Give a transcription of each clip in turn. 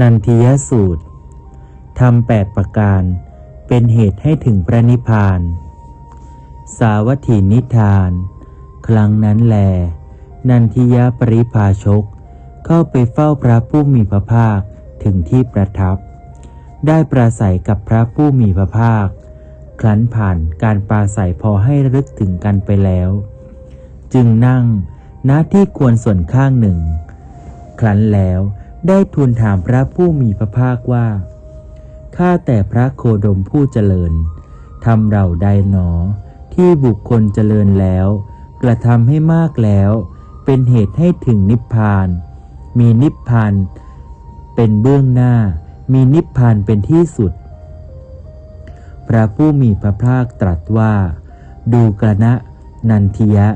นันทิยสูตรทำแปดประการ เป็นเหตุให้ถึงพระนิพพาน สาวัตถีนิทาน ครั้งนั้นแล นันทิยปริภาชก เข้าไปเฝ้าพระผู้มีพระภาคถึงที่ประทับ ได้ปราศัยกับพระผู้มีพระภาค ครั้นผ่านการปราศัยพอให้ระลึกถึงกันไปแล้ว จึงนั่งณที่ควรส่วนข้างหนึ่ง ครั้นแล้ว ได้ทูลถามพระผู้มีพระภาคว่า ข้าแต่พระโคดมผู้เจริญทำเราใดหนอ ที่บุคคลเจริญแล้ว กระทำให้มากแล้ว เป็นเหตุให้ถึงนิพพาน มีนิพพานเป็นเบื้องหน้า มีนิพพานเป็นที่สุด พระผู้มีพระภาคตรัสว่า ดูกระณะนันทิยะ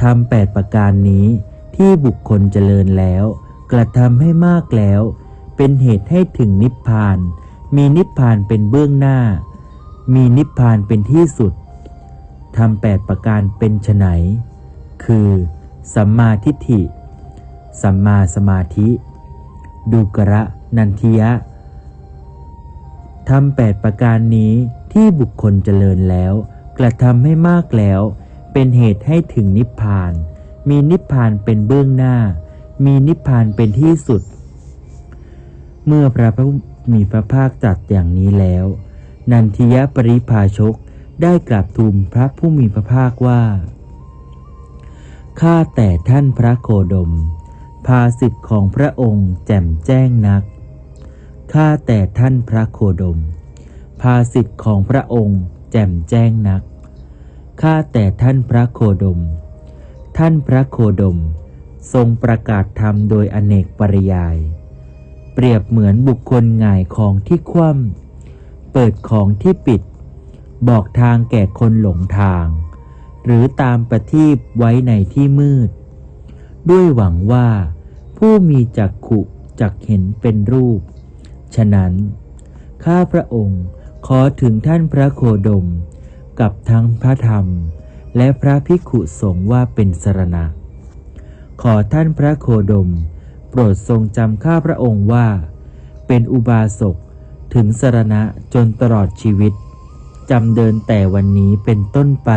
ทำแปดประการนี้ที่บุคคลเจริญแล้ว กระทำให้มากแล้ว เป็นเหตุให้ถึงนิพพาน มีนิพพานเป็นเบื้องหน้า มีนิพพานเป็นที่สุดทำแปดประการเป็นไฉนคือสัมมาทิฏฐิ สัมมาสมาธิ ดูกระนันทิยะทำแปดประการนี้ที่บุคคลเจริญแล้ว กระทำให้มากแล้ว เป็นเหตุให้ถึงนิพพาน มีนิพพานเป็นเบื้องหน้า มีนิพพานเป็นที่สุด เมื่อพระผู้มีพระภาคตรัสอย่างนี้แล้ว นันทิยปริภาชกได้กราบทูลพระผู้มีพระภาคว่า ข้าแต่ท่านพระโคดม ภาสิทธิ์ของพระองค์แจ่มแจ้งนัก ข้าแต่ท่านพระโคดม ภาสิทธิ์ของพระองค์แจ่มแจ้งนัก ข้าแต่ท่านพระโคดม ท่านพระโคดม ทรงประกาศธรรมโดยอเนกปริยาย เปรียบเหมือนบุคคลหง่ายของที่คว่ำเปิดของที่ปิด บอกทางแก่คนหลงทาง หรือตามประทีปไว้ในที่มืด ด้วยหวังว่า ผู้มีจักขุจักเห็นเป็นรูป ฉะนั้น ข้าพระองค์ขอถึงท่านพระโคดม กับทั้งพระธรรม และพระภิกขุสงฆ์ว่าเป็นสรณะ ขอท่านพระโคดม โปรดทรงจำข้าพระองค์ว่า เป็นอุบาสกถึงสรณะจนตลอดชีวิตจำเดินแต่วันนี้เป็นต้นไป